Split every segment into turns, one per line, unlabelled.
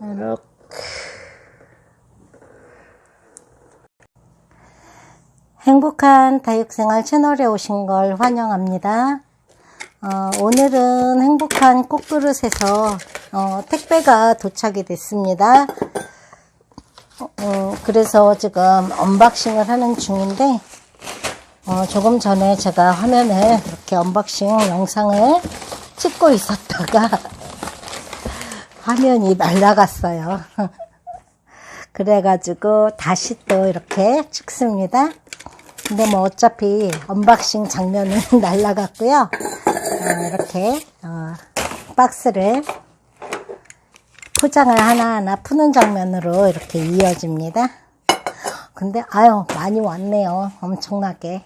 이렇게 행복한 다육생활 채널에 오신 걸 환영합니다. 어, 오늘은 행복한 꽃그릇에서 어, 택배가 도착이 됐습니다. 어, 그래서 지금 언박싱을 하는 중인데 어, 조금 전에 제가 화면을 이렇게 언박싱 영상을 찍고 있었다가 화면이 날라갔어요. 그래가지고 다시 또 이렇게 찍습니다. 근데 뭐 어차피 언박싱 장면은 날라갔고요. 어, 이렇게 어, 박스를 포장을 하나하나 푸는 장면으로 이렇게 이어집니다. 근데 아유 많이 왔네요. 엄청나게.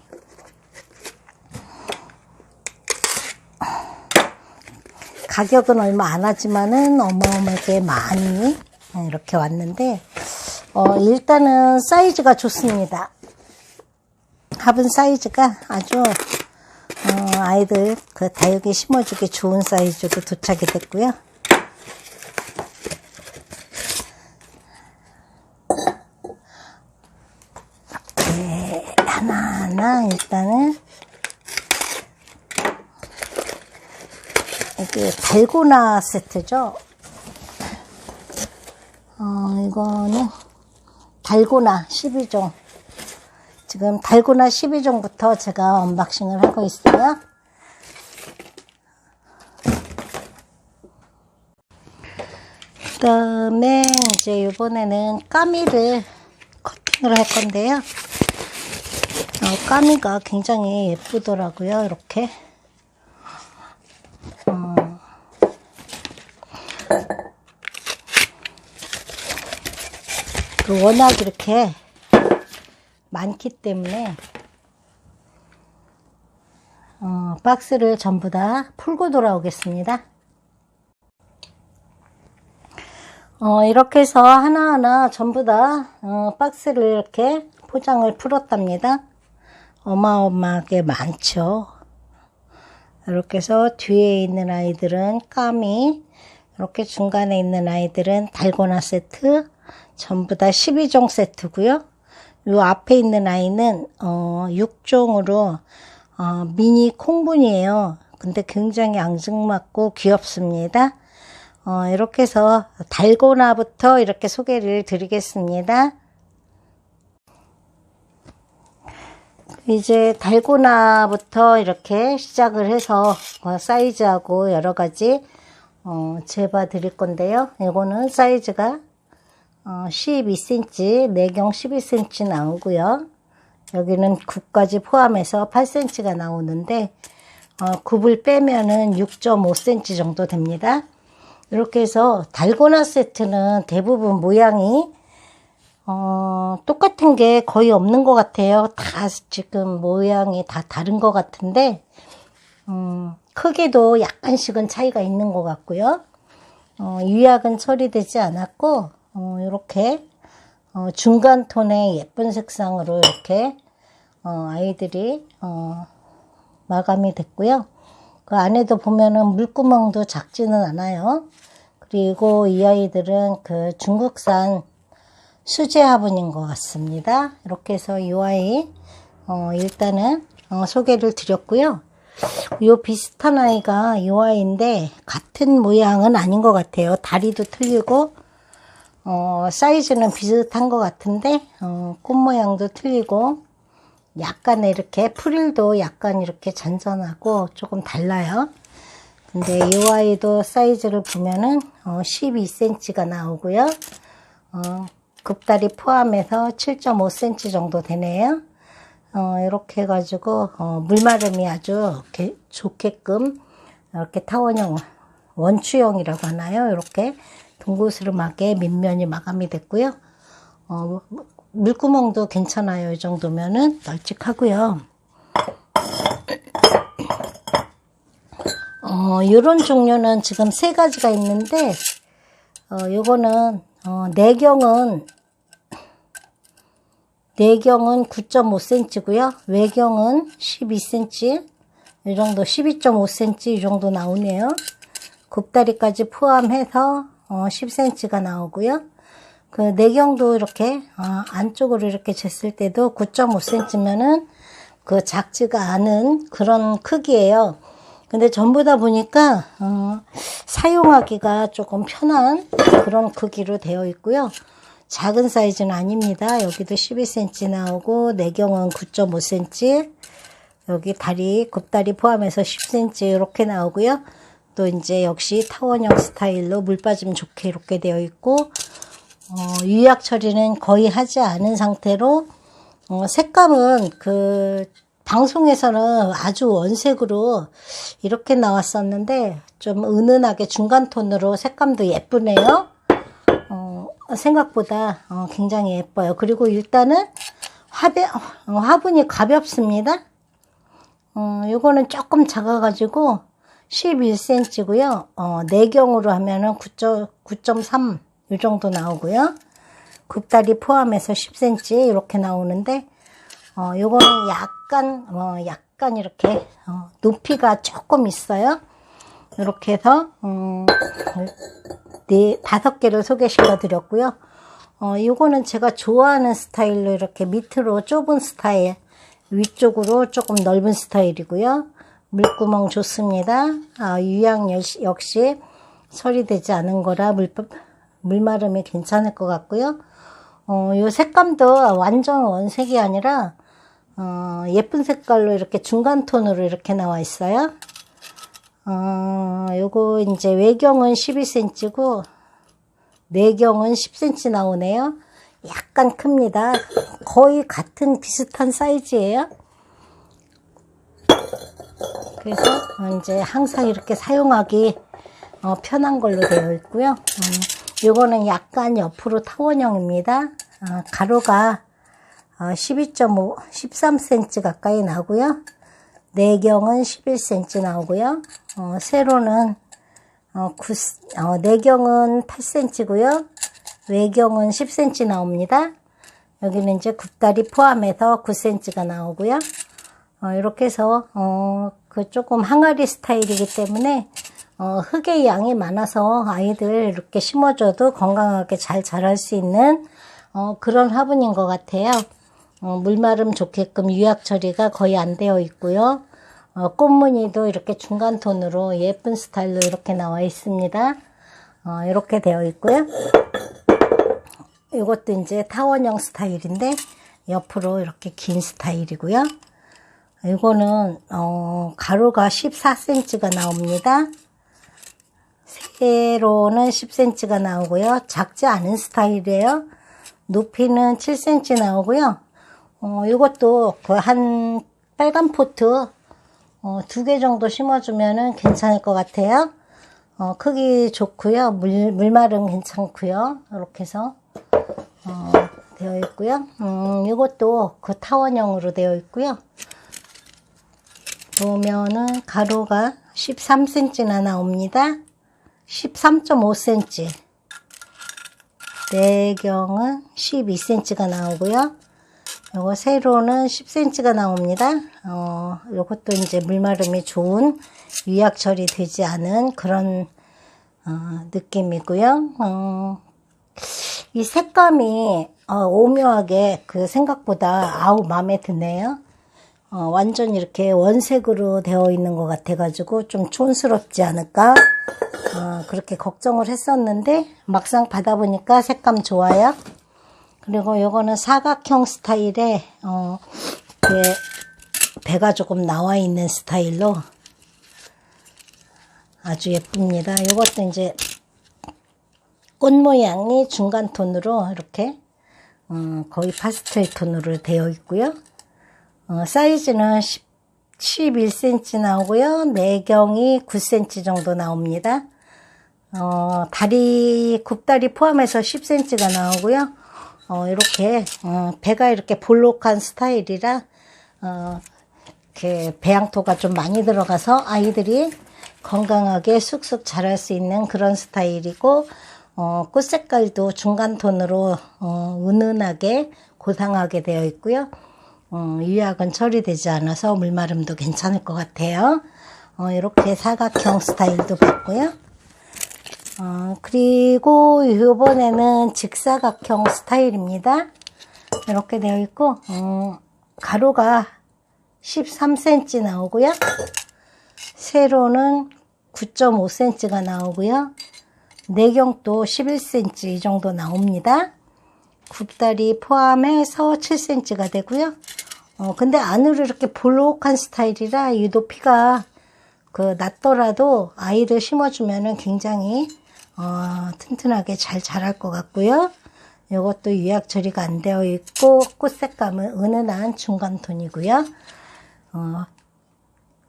가격은 얼마 안 하지만은 어마어마하게 많이 이렇게 왔는데 어, 일단은 사이즈가 좋습니다. 화분 사이즈가 아주 어, 아이들 그 다육이 심어주기 좋은 사이즈로 도착이 됐고요. 이렇게 하나하나 일단은 이게 달고나 세트죠. 어, 이거는 달고나 12종. 지금 달고나 12종부터 제가 언박싱을 하고 있어요. 그 다음에 이제 이번에는 까미를 커팅을 할 건데요. 어, 까미가 굉장히 예쁘더라고요. 이렇게. 그 워낙 이렇게 많기 때문에 어, 박스를 전부 다 풀고 돌아오겠습니다. 어, 이렇게 해서 하나하나 전부 다 어, 박스를 이렇게 포장을 풀었답니다. 어마어마하게 많죠. 이렇게 해서 뒤에 있는 아이들은 까미, 이렇게 중간에 있는 아이들은 달고나 세트, 전부 다 12종 세트고요. 요 앞에 있는 아이는 어 6종으로 어 미니 콩분이에요. 근데 굉장히 앙증맞고 귀엽습니다. 어 이렇게 해서 달고나부터 이렇게 소개를 드리겠습니다. 이제 달고나부터 이렇게 시작을 해서 어, 사이즈하고 여러 가지 어, 재봐 드릴 건데요. 이거는 사이즈가 어, 12cm, 내경 12cm 나오고요. 여기는 9까지 포함해서 8cm가 나오는데 어, 굽을 빼면은 6.5cm 정도 됩니다. 이렇게 해서 달고나 세트는 대부분 모양이 어, 똑같은 게 거의 없는 것 같아요. 다 지금 모양이 다 다른 것 같은데 음, 크기도 약간씩은 차이가 있는 것 같고요. 어, 유약은 처리되지 않았고 어, 이렇게 어, 중간 톤의 예쁜 색상으로 이렇게 어, 아이들이 어, 마감이 됐고요. 그 안에도 보면은 물구멍도 작지는 않아요. 그리고 이 아이들은 그 중국산 수제 화분인 것 같습니다. 이렇게 해서 이 아이 어, 일단은 어, 소개를 드렸고요. 요 비슷한 아이가 이 아이인데 같은 모양은 아닌 것 같아요. 다리도 틀리고 어, 사이즈는 비슷한 것 같은데 어, 꽃 모양도 틀리고 약간 이렇게 프릴도 약간 이렇게 잔잔하고 조금 달라요. 근데 이 아이도 사이즈를 보면은 어, 12cm가 나오고요. 어, 급다리 포함해서 7.5cm 정도 되네요. 어, 이렇게 해가지고 어, 물마름이 아주 게, 좋게끔 이렇게 타원형 원추형이라고 하나요? 이렇게 동그스름하게 밑면이 마감이 됐고요. 어, 물구멍도 괜찮아요. 이 정도면은 널찍하고요. 어, 요런 종류는 지금 세 가지가 있는데, 어, 요거는, 어, 내경은, 내경은 9.5cm고요. 외경은 12cm. 이 정도, 12.5cm 이 정도 나오네요. 굽다리까지 포함해서 어, 10cm가 나오고요. 그 내경도 이렇게 어, 안쪽으로 이렇게 쟀을 때도 9.5cm면은 그 작지가 않은 그런 크기예요. 근데 전부 다 보니까 어, 사용하기가 조금 편한 그런 크기로 되어 있고요. 작은 사이즈는 아닙니다. 여기도 12cm 나오고 내경은 9.5cm 여기 다리 굽다리 포함해서 10cm 이렇게 나오고요. 또 이제 역시 타원형 스타일로 물 빠짐 좋게 이렇게 되어 있고 어, 유약 처리는 거의 하지 않은 상태로 어, 색감은 그 방송에서는 아주 원색으로 이렇게 나왔었는데 좀 은은하게 중간 톤으로 색감도 예쁘네요. 어, 생각보다 어, 굉장히 예뻐요. 그리고 일단은 화배, 어, 화분이 가볍습니다. 어, 요거는 조금 작아가지고 11cm고요. 어, 내경으로 하면은 9.3 이 정도 나오고요. 굽다리 포함해서 10cm 이렇게 나오는데 어, 요거는 약간 어, 약간 이렇게 어, 높이가 조금 있어요. 이렇게 해서 음, 네 다섯 개를 소개시켜 드렸고요. 어, 요거는 제가 좋아하는 스타일로 이렇게 밑으로 좁은 스타일, 위쪽으로 조금 넓은 스타일이고요. 물구멍 좋습니다. 아, 역시, 역시 처리되지 않은 거라 물, 물마름이 괜찮을 것 같고요. 어, 요 색감도 완전 원색이 아니라 어, 예쁜 색깔로 이렇게 중간 톤으로 이렇게 나와 있어요. 어, 요거 이제 외경은 12cm고 내경은 10cm 나오네요. 약간 큽니다. 거의 같은 비슷한 사이즈예요. 그래서 이제 항상 이렇게 사용하기 어, 편한 걸로 되어 있고요. 음, 요거는 약간 옆으로 타원형입니다. 어, 가로가 어, 12.5, 13cm 가까이 나오고요. 내경은 11cm 나오고요. 어, 세로는 어, 9, 어, 내경은 8cm고요. 외경은 10cm 나옵니다. 여기는 이제 굽다리 포함해서 9cm가 나오고요. 어, 이렇게 해서 어, 그 조금 항아리 스타일이기 때문에 어, 흙의 양이 많아서 아이들 이렇게 심어줘도 건강하게 잘 자랄 수 있는 어, 그런 화분인 것 같아요. 어, 물마름 좋게끔 유약 처리가 거의 안 되어 있고요. 어, 꽃무늬도 이렇게 중간 톤으로 예쁜 스타일로 이렇게 나와 있습니다. 어, 이렇게 되어 있고요. 이것도 이제 타원형 스타일인데 옆으로 이렇게 긴 스타일이고요. 이거는 어, 가로가 14cm가 나옵니다. 세로는 10cm가 나오고요. 작지 않은 스타일이에요. 높이는 7cm 나오고요. 어, 이것도 그 한 빨간 포트 어, 두 개 정도 심어주면은 괜찮을 것 같아요. 어, 크기 좋고요. 물, 물마름 괜찮고요. 이렇게 해서 어, 되어 있고요. 음, 이것도 그 타원형으로 되어 있고요. 보면은 가로가 13cm나 나옵니다. 13.5cm. 내경은 12cm가 나오고요. 요거 세로는 10cm가 나옵니다. 어, 요것도 이제 물마름이 좋은 유약 처리 되지 않은 그런 어, 느낌이고요. 어, 이 색감이 어, 오묘하게 그 생각보다 아우 마음에 드네요. 어, 완전 이렇게 원색으로 되어 있는 것 같아가지고 좀 촌스럽지 않을까 어, 그렇게 걱정을 했었는데 막상 받아보니까 색감 좋아요. 그리고 요거는 사각형 스타일의 어, 그 배가 조금 나와 있는 스타일로 아주 예쁩니다. 요것도 이제 꽃 모양이 중간 톤으로 이렇게 어, 거의 파스텔 톤으로 되어 있고요. 어, 사이즈는 10, 11cm 나오고요. 내경이 9cm 정도 나옵니다. 어, 다리, 굽다리 포함해서 10cm가 나오고요. 어, 이렇게, 어, 배가 이렇게 볼록한 스타일이라, 어, 이렇게 배양토가 좀 많이 들어가서 아이들이 건강하게 쑥쑥 자랄 수 있는 그런 스타일이고, 어, 꽃 색깔도 중간 톤으로, 어, 은은하게 고상하게 되어 있고요. 어, 유약은 처리되지 않아서 물마름도 괜찮을 것 같아요. 어, 이렇게 사각형 스타일도 봤고요. 어, 그리고 이번에는 직사각형 스타일입니다. 이렇게 되어 있고 음, 가로가 13cm 나오고요. 세로는 9.5cm가 나오고요. 내경도 11cm 이 정도 나옵니다. 굽다리 포함해서 7cm가 되고요. 어, 근데 안으로 이렇게 볼록한 스타일이라 이 높이가 그 낮더라도 아이를 심어주면은 굉장히 어, 튼튼하게 잘 자랄 것 같고요. 이것도 유약 처리가 안 되어 있고 꽃 색감은 은은한 중간 톤이고요. 어,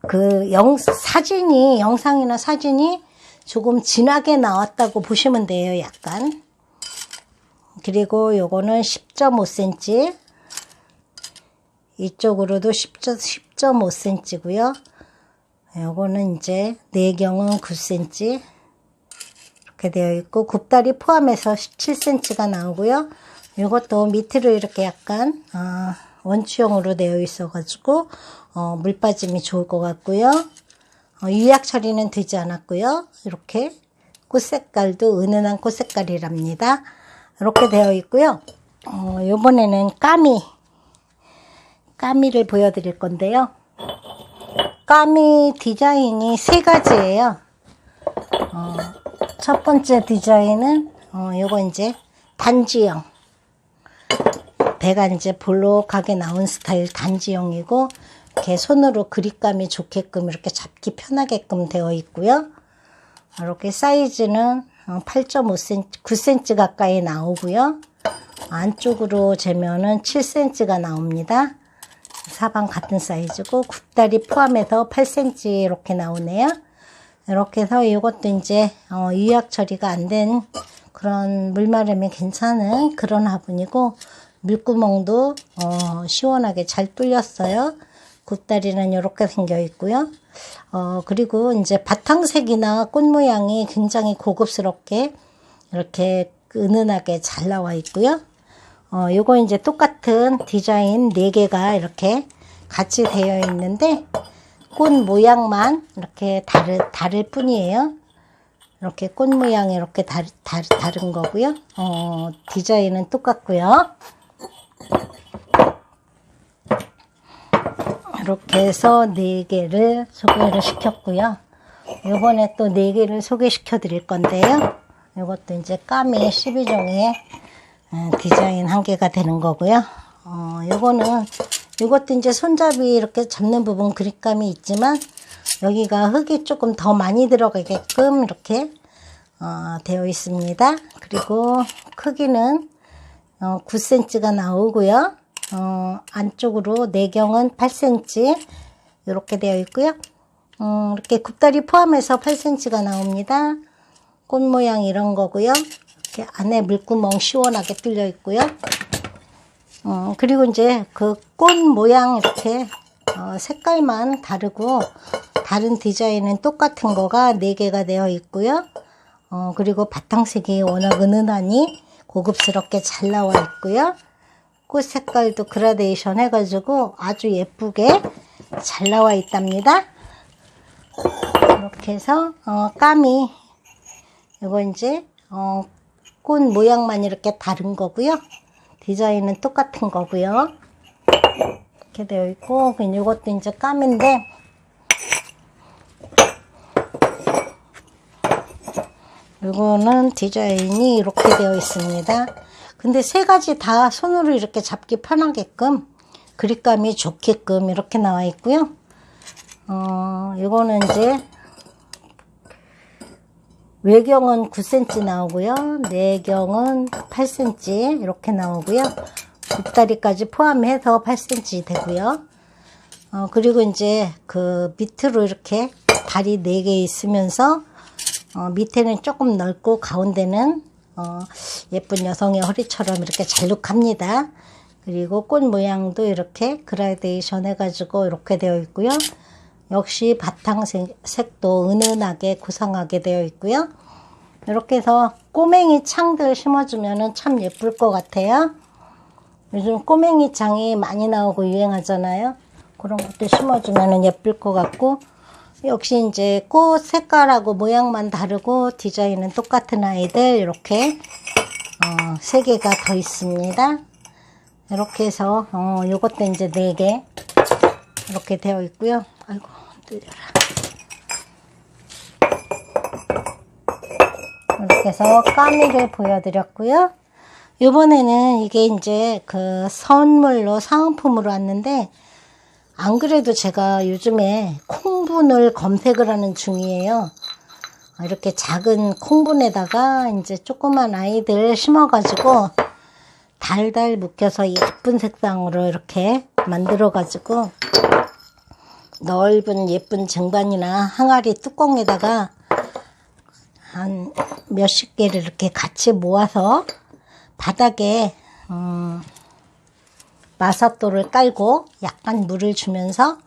그 영, 사진이 영상이나 사진이 조금 진하게 나왔다고 보시면 돼요. 약간. 그리고 요거는 10.5cm 이쪽으로도 10.5cm고요. 요거는 이제 내경은 9cm 이렇게 되어 있고 굽다리 포함해서 17cm가 나오고요. 이것도 밑으로 이렇게 약간 어, 원추형으로 되어 있어 가지고 어, 물 빠짐이 좋을 것 같고요. 어, 유약 처리는 되지 않았고요. 이렇게 꽃 색깔도 은은한 꽃 색깔이랍니다. 이렇게 되어 있고요. 어, 요번에는 까미 까미를 보여드릴 건데요. 까미 디자인이 세 가지예요. 어, 첫 번째 디자인은 어, 요거 이제 단지형 배가 이제 볼록하게 나온 스타일 단지형이고 이렇게 손으로 그립감이 좋게끔 이렇게 잡기 편하게끔 되어 있고요. 이렇게 사이즈는 8.5cm, 9cm 가까이 나오고요. 안쪽으로 재면은 7cm가 나옵니다. 사방 같은 사이즈고 굽다리 포함해서 8cm 이렇게 나오네요. 이렇게 해서 이것도 이제 어, 유약 처리가 안 된 그런 물마름이 괜찮은 그런 화분이고 물구멍도 어, 시원하게 잘 뚫렸어요. 굽다리는 이렇게 생겨 있고요. 어, 그리고 이제 바탕색이나 꽃 모양이 굉장히 고급스럽게 이렇게 은은하게 잘 나와 있고요. 어, 요거 이제 똑같은 디자인 4개가 이렇게 같이 되어 있는데 꽃 모양만 이렇게 다르, 다를 뿐이에요. 이렇게 꽃 모양이 이렇게 다르, 다른 거고요. 어, 디자인은 똑같고요. 이렇게 해서 4개를 소개를 시켰고요. 요번에 또 4개를 소개시켜 드릴 건데요. 이것도 이제 까미 12종의 디자인 한 개가 되는 거고요. 어, 요거는 이것도 이제 손잡이 이렇게 잡는 부분 그립감이 있지만 여기가 흙이 조금 더 많이 들어가게끔 이렇게 어, 되어 있습니다. 그리고 크기는 어, 9cm가 나오고요. 어, 안쪽으로 내경은 8cm 이렇게 되어 있고요. 음, 이렇게 굽다리 포함해서 8cm가 나옵니다. 꽃 모양 이런 거고요. 이렇게 안에 물구멍 시원하게 뚫려 있고요. 어, 그리고 이제 그 꽃 모양 이렇게 어, 색깔만 다르고 다른 디자인은 똑같은 거가 4개가 되어 있고요. 어, 그리고 바탕색이 워낙 은은하니 고급스럽게 잘 나와 있고요. 꽃 색깔도 그라데이션 해가지고 아주 예쁘게 잘 나와 있답니다. 이렇게 해서 어, 까미 이거 이제 어, 꽃 모양만 이렇게 다른 거고요. 디자인은 똑같은 거고요. 이렇게 되어 있고 이것도 이제 까미인데 이거는 디자인이 이렇게 되어 있습니다. 근데 세 가지 다 손으로 이렇게 잡기 편하게끔 그립감이 좋게끔 이렇게 나와 있고요. 어, 이거는 이제 외경은 9cm 나오고요. 내경은 8cm 이렇게 나오고요. 굽다리까지 포함해서 8cm 되고요. 어, 그리고 이제 그 밑으로 이렇게 다리 4개 있으면서 어, 밑에는 조금 넓고 가운데는 어, 예쁜 여성의 허리처럼 이렇게 잘룩합니다. 그리고 꽃 모양도 이렇게 그라데이션 해가지고 이렇게 되어 있고요. 역시 바탕색도 은은하게 고상하게 되어 있고요. 이렇게 해서 꼬맹이 창들 심어주면 참 예쁠 것 같아요. 요즘 꼬맹이 창이 많이 나오고 유행하잖아요. 그런 것도 심어주면 예쁠 것 같고 역시 이제 꽃 색깔하고 모양만 다르고 디자인은 똑같은 아이들 이렇게 어, 세 개가 더 있습니다. 이렇게 해서 어, 요것도 이제 네개 이렇게 되어 있고요. 아이고 늘려라. 이렇게 해서 까미를 보여드렸고요. 이번에는 이게 이제 그 선물로 사은품으로 왔는데 안 그래도 제가 요즘에 콩분을 검색을 하는 중이에요. 이렇게 작은 콩분에다가 이제 조그만 아이들 심어가지고 달달 묶여서 예쁜 색상으로 이렇게 만들어가지고 넓은 예쁜 쟁반이나 항아리 뚜껑에다가 한 몇십 개를 이렇게 같이 모아서 바닥에 음, 마사토를 깔고 약간 물을 주면서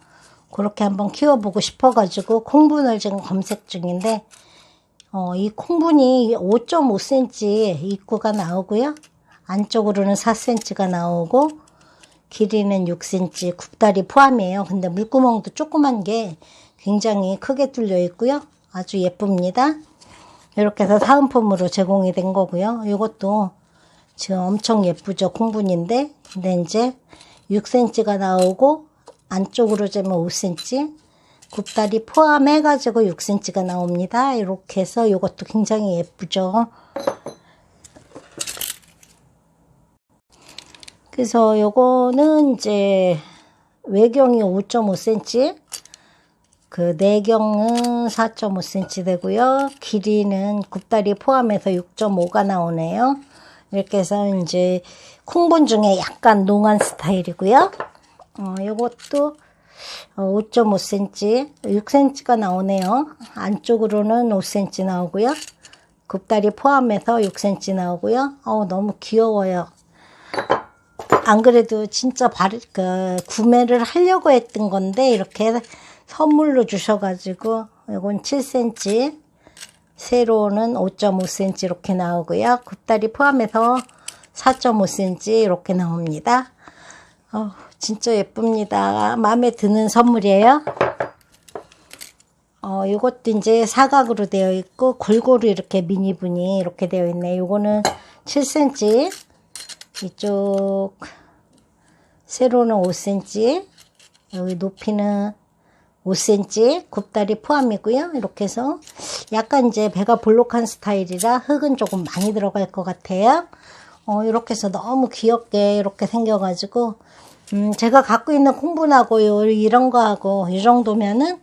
그렇게 한번 키워보고 싶어가지고 콩분을 지금 검색 중인데 어, 이 콩분이 5.5cm 입구가 나오고요. 안쪽으로는 4cm가 나오고 길이는 6cm 굽다리 포함이에요. 근데 물구멍도 조그만 게 굉장히 크게 뚫려 있고요. 아주 예쁩니다. 이렇게 해서 사은품으로 제공이 된 거고요. 이것도 지금 엄청 예쁘죠. 콩분인데 근데 이제 6cm가 나오고 안쪽으로 재면 5cm 굽다리 포함해 가지고 6cm가 나옵니다. 이렇게 해서 이것도 굉장히 예쁘죠. 그래서 요거는 이제 외경이 5.5cm 그 내경은 4.5cm 되고요. 길이는 굽다리 포함해서 6.5가 나오네요. 이렇게 해서 이제 콩분 중에 약간 농한 스타일이고요. 어, 요것도 5.5cm, 6cm가 나오네요. 안쪽으로는 5cm 나오고요. 굽다리 포함해서 6cm 나오고요. 어, 너무 귀여워요. 안 그래도 진짜 바르, 그, 구매를 하려고 했던 건데, 이렇게 선물로 주셔가지고, 이건 7cm, 세로는 5.5cm 이렇게 나오고요. 굽다리 포함해서 4.5cm 이렇게 나옵니다. 어, 진짜 예쁩니다. 마음에 드는 선물이에요. 어, 이것도 이제 사각으로 되어 있고 골고루 이렇게 미니분이 이렇게 되어 있네. 요거는 7cm, 이쪽 세로는 5cm, 여기 높이는 5cm, 굽다리 포함이고요. 이렇게 해서 약간 이제 배가 볼록한 스타일이라 흙은 조금 많이 들어갈 것 같아요. 어, 이렇게 해서 너무 귀엽게 이렇게 생겨가지고 음, 제가 갖고 있는 콩분하고 요, 이런 거하고 이 정도면은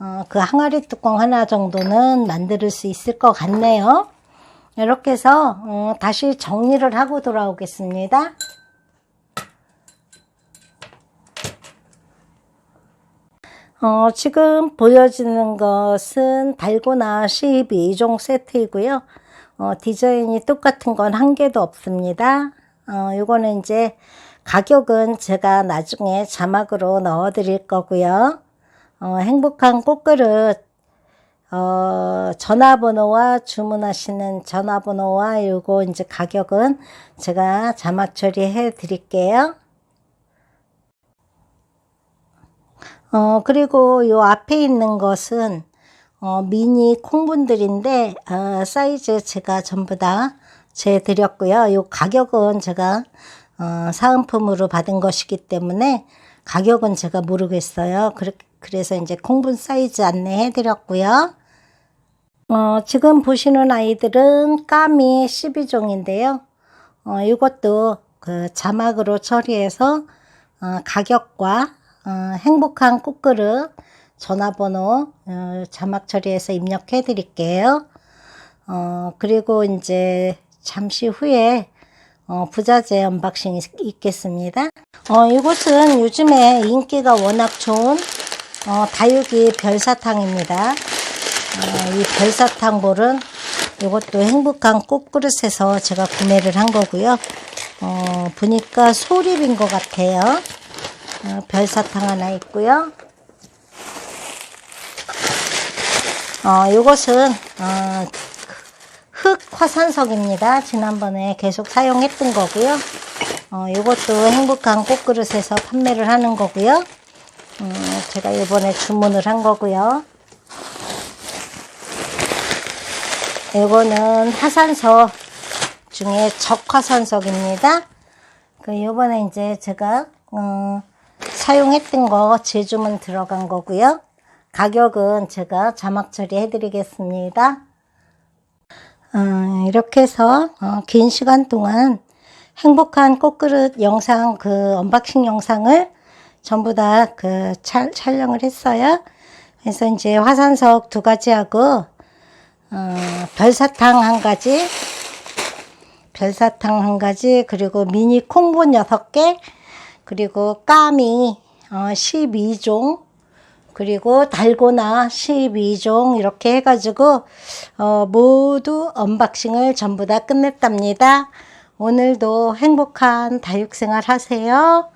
어, 그 항아리 뚜껑 하나 정도는 만들 수 있을 것 같네요. 이렇게 해서 어, 다시 정리를 하고 돌아오겠습니다. 어, 지금 보여지는 것은 달고나 12종 세트이고요. 어, 디자인이 똑같은 건 한 개도 없습니다. 어, 요거는 이제 가격은 제가 나중에 자막으로 넣어 드릴 거고요. 어, 행복한 꽃그릇 어, 전화번호와 주문하시는 전화번호와 요거 이제 가격은 제가 자막 처리해 드릴게요. 어, 그리고 요 앞에 있는 것은 어, 미니 콩분들인데 어, 사이즈 제가 전부 다 재드렸고요. 요 가격은 제가 어, 사은품으로 받은 것이기 때문에 가격은 제가 모르겠어요. 그래, 그래서 이제 콩분 사이즈 안내해 드렸고요. 어, 지금 보시는 아이들은 까미 12종인데요. 어, 이것도 그 자막으로 처리해서 어, 가격과 어, 행복한 꽃그릇 전화번호 어, 자막 처리해서 입력해 드릴게요. 어, 그리고 이제 잠시 후에 어, 부자재 언박싱 있겠습니다. 어, 이곳은 요즘에 인기가 워낙 좋은 어, 다육이 별사탕입니다. 어, 이 별사탕 볼은 이것도 행복한 꽃그릇에서 제가 구매를 한 거고요. 어, 보니까 소립인 것 같아요. 어, 별사탕 하나 있고요. 어, 요것은 어, 흙 화산석입니다. 지난번에 계속 사용했던 거고요. 어, 요것도 행복한 꽃그릇에서 판매를 하는 거고요. 음, 제가 이번에 주문을 한 거고요. 요거는 화산석 중에 적화산석입니다. 그 요번에 이제 제가 어, 사용했던 거 제주문 들어간 거고요. 가격은 제가 자막 처리해 드리겠습니다. 어, 이렇게 해서 어, 긴 시간 동안 행복한 꽃그릇 영상 그 언박싱 영상을 전부 다 그 촬영을 했어요. 그래서 이제 화산석 두 가지하고 어, 별사탕 한 가지, 별사탕 한 가지, 그리고 미니 콩분 여섯 개, 그리고 까미 어, 12종, 그리고 달고나 12종 이렇게 해가지고 어, 모두 언박싱을 전부 다 끝냈답니다. 오늘도 행복한 다육생활 하세요.